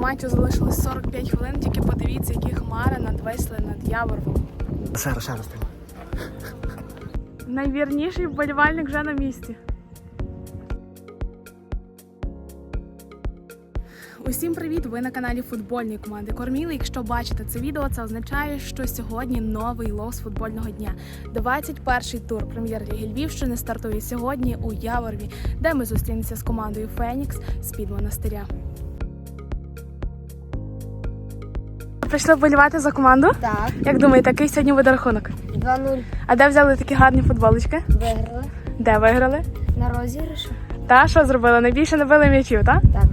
Матчу залишилось 45 хвилин, тільки подивіться, які хмари надвисли над. Ще раз, ще Найвірніший вболівальник вже на місці. Усім привіт! Ви на каналі футбольної команди Корміли. Якщо бачите це відео, це означає, що сьогодні новий лос футбольного дня. 21-й тур прем'єр-ліги Львівщини стартує сьогодні у Яворові, де ми зустрінемося з командою Фенікс з під монастиря. Прийшли вболівати за команду. Так, Як думаєте, який сьогодні буде рахунок? 2-0 А де взяли такі гарні футболочки? виграли Де виграли? на розіграші. Та що зробили? Найбільше набили м'ячів, так? Так.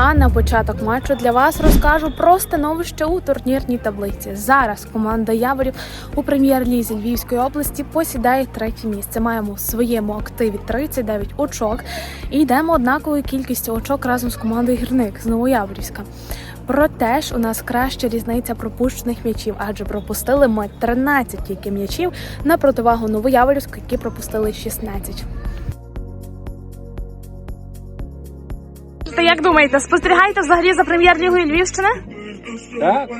А на початок матчу для вас розкажу про становище у турнірній таблиці. Зараз команда Яворів у прем'єр-лізі Львівської області посідає третє місце. Маємо в своєму активі 39 очок і йдемо однаковою кількістю очок разом з командою Гірник з Новояворівська. Проте ж у нас краща різниця пропущених м'ячів, адже пропустили ми 13 тільки м'ячів на противагу Новояворівську, які пропустили 16. Та як думаєте, спостерігаєте взагалі за прем'єр-лігою Львівщини? Так,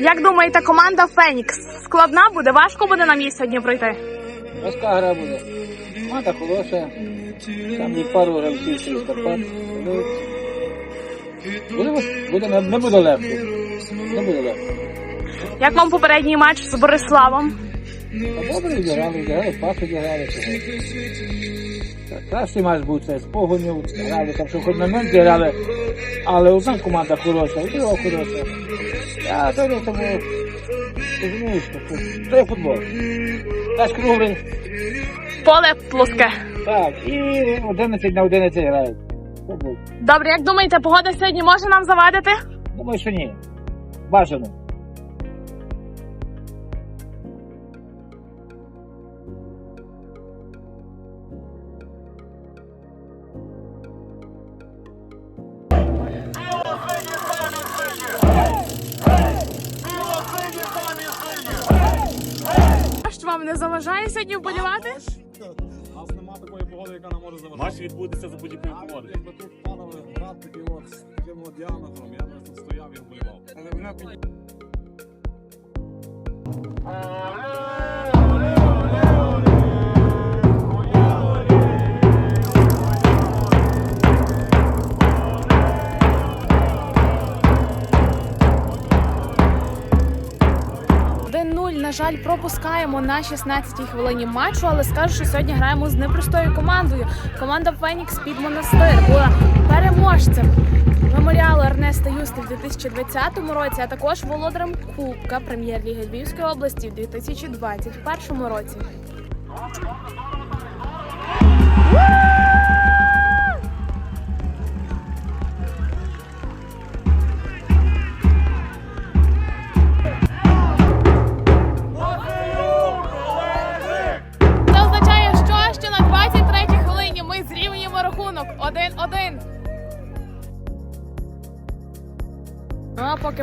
Як думаєте, команда Фенікс складна буде? Важко буде на місць сьогодні пройти? важка гра буде. Команда хороша. Там є пару гравців з Карпат. Буде, буде, не буде легко. Не буде легко. Як вам попередній матч з Бориславом? Добре зіграли, зіграли, паси. Так, Кращий матч був це з погонів, грали там, що хоч момент зіграли, але одна команда хороша, і друга хороша. Я тоді тому розумію, що це- це є футбол. Наш круглий. Поле плоске. Так, і 11 на 11 грають. Добре, як думаєте, погода сьогодні може нам завадити? Думаю, що ні. Бажано. Вам не заважає сьогодні вболівати? У нас немає такої погоди, яка нам може заважати. Матч відбудеться за будь-якої погоди. Якби тут падали град такий от з таким от діаметром, я би тут стояв і вболівав. Але вже під- жаль, пропускаємо на 16-й хвилині матчу, але скажу, що сьогодні граємо з непростою командою. Команда Фенікс під монастир була переможцем меморіалу Ернеста Юсти в 2020 році, а також володарем Кубка прем'єр-ліги Львівської області в 2021 році.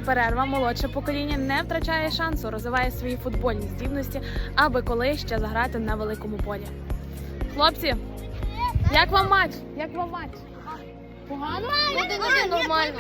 Поки перерва, молодше покоління не втрачає шансу, розвиває свої футбольні здібності, аби колись ще заграти на великому полі. Хлопці, як вам матч? Як вам матч? Погано? Один-один нормально.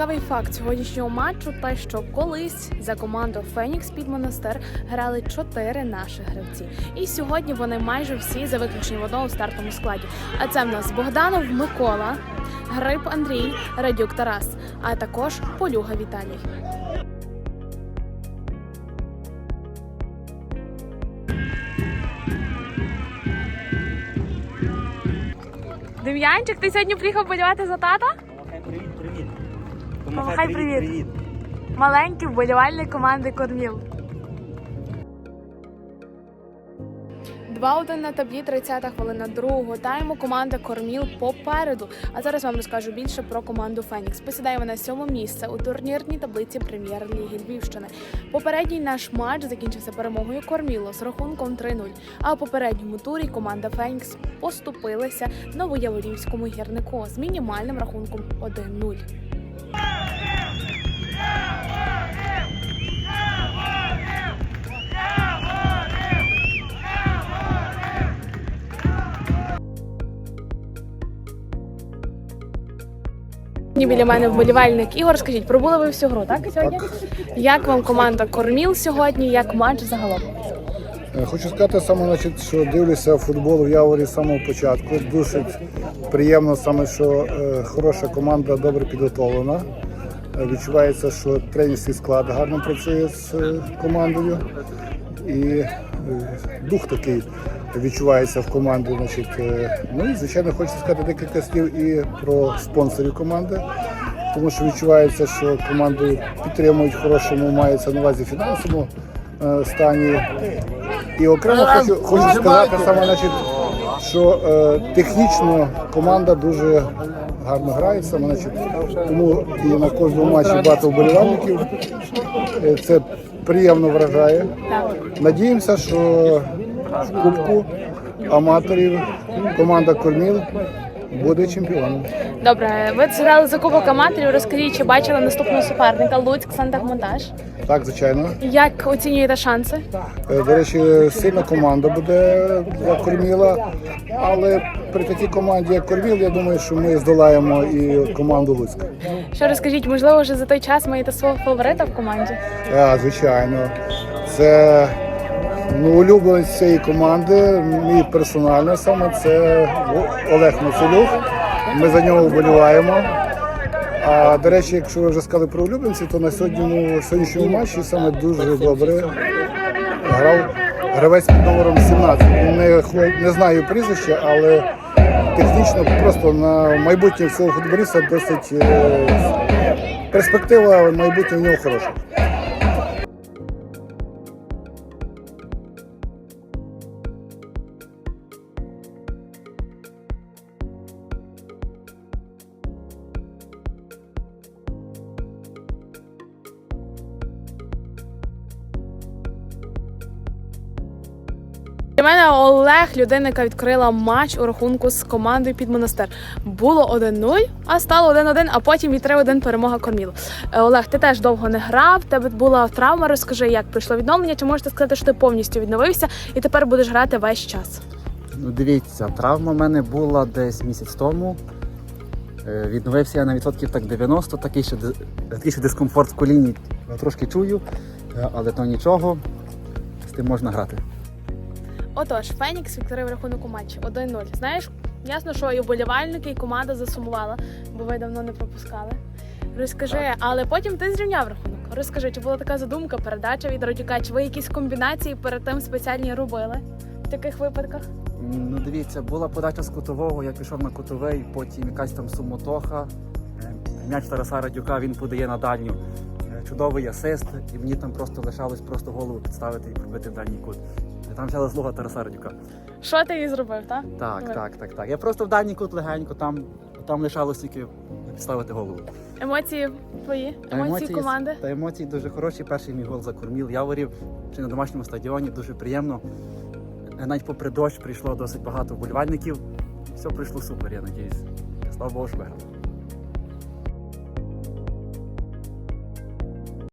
Цікавий факт сьогоднішнього матчу те, що колись за команду Фенікс під монастир грали чотири наших гравці. І сьогодні вони майже всі за виключенням одного у стартовому складі. А це в нас Богданов Микола, Гриб Андрій, Радюк Тарас, а також Полюга Віталій. Дем'янчик, ти сьогодні приїхав болювати за тата? Помахай привіт, привіт. Привіт. Маленький вболівальник команди Корміл. 2-1 на таблі, 30-та хвилина другого тайму. Команда Корміл попереду. А зараз вам розкажу більше про команду Фенікс. Посідає вона сьоме місце у турнірній таблиці прем'єр-ліги Львівщини. Попередній наш матч закінчився перемогою Корміло з рахунком 3-0. А у попередньому турі команда Фенікс поступилася новояворівському гірнику з мінімальним рахунком 1-0. Ні, біля мене вболівальник Ігор. Скажіть, пробули ви всю гру, так сьогодні? Як вам команда Корміл сьогодні? Як матч загалом? Е, Хочу сказати саме, значить, що дивлюся футбол в Яворі з самого початку. Дуже приємно саме, що е, хороша команда добре підготовлена. Е, Відчувається, що тренерський склад гарно працює з командою. І дух такий відчувається в команді. Значить, е, ну і звичайно хочу сказати декілька слів і про спонсорів команди. Тому що відчувається, що команду підтримують в хорошому, мається на увазі фінансовому е, стані. І окремо хочу, хочу сказати саме, значить, що е, технічно команда дуже гарно грає, саме, значить, тому і на кожному матчі багато вболівальників. Е, Це приємно вражає. Надіємося, що в Кубку аматорів команда Корміл буде чемпіоном. Добре, ви зграли за кубок аматорів. Розкажіть, чи бачили наступного суперника Луцьк Сантахмонтаж? Так, звичайно. Як оцінюєте шанси? Е, До речі, сильна команда буде для Корміла, але при такій команді, як Корміл, я думаю, що ми здолаємо і команду Луцька. Що розкажіть, можливо, вже за той час маєте свого фаворита в команді? А, звичайно, це ну, улюбленець цієї команди, мій персонально саме це Олег Мацелюк. Ми за нього вболіваємо. А до речі, якщо ви вже сказали про улюбленців, то на сьогоднішньому, сьогоднішньому матчі саме дуже добре грав гравець під номером 17. Не, не знаю прізвища, але технічно просто на майбутнє цього футболіста досить е, перспектива майбутнє в нього хороша. Для мене Олег людина, яка відкрила матч у рахунку з командою під монастир. Було 1-0, а стало 1-1, а потім і 3-1 перемога Корміл. Е, Олег, ти теж довго не грав. Тебе була травма. Розкажи, як пройшло відновлення? Чи можете сказати, що ти повністю відновився і тепер будеш грати весь час? Ну дивіться, травма в мене була десь місяць тому. Е, Відновився я на відсотків так 90, такий ще, такий ще дискомфорт в коліні трошки чую, е, але то нічого, з тим можна грати. Отож, Фенікс відкрив рахунок у матчі 1-0. Знаєш, ясно, що і вболівальники, і команда засумувала, бо ви давно не пропускали. Розкажи, але потім ти зрівняв рахунок. Розкажи, чи була така задумка, передача від Радюка, чи ви якісь комбінації перед тим спеціальні робили в таких випадках? Ну дивіться, була подача з кутового, я пішов на кутовий, потім якась там сумотоха. Е, М'яч Тараса Радюка він подає на дальню. Е, Чудовий асист, і мені там просто лишалось просто голову підставити і пробити в дальній кут. Е, Там вся заслуга Тараса Радюка. Що ти їй зробив, так? Так, Ви. так, так, так. Я просто в дальній кут легенько, там, там лишалось тільки підставити голову. Емоції твої, Та емоції, команди. Та емоції дуже хороші. Перший мій гол закорміл Яворів чи на домашньому стадіоні. Дуже приємно. Е, Навіть попри дощ прийшло досить багато вболівальників. Все пройшло супер, я надіюсь. Слава Богу, що виграв.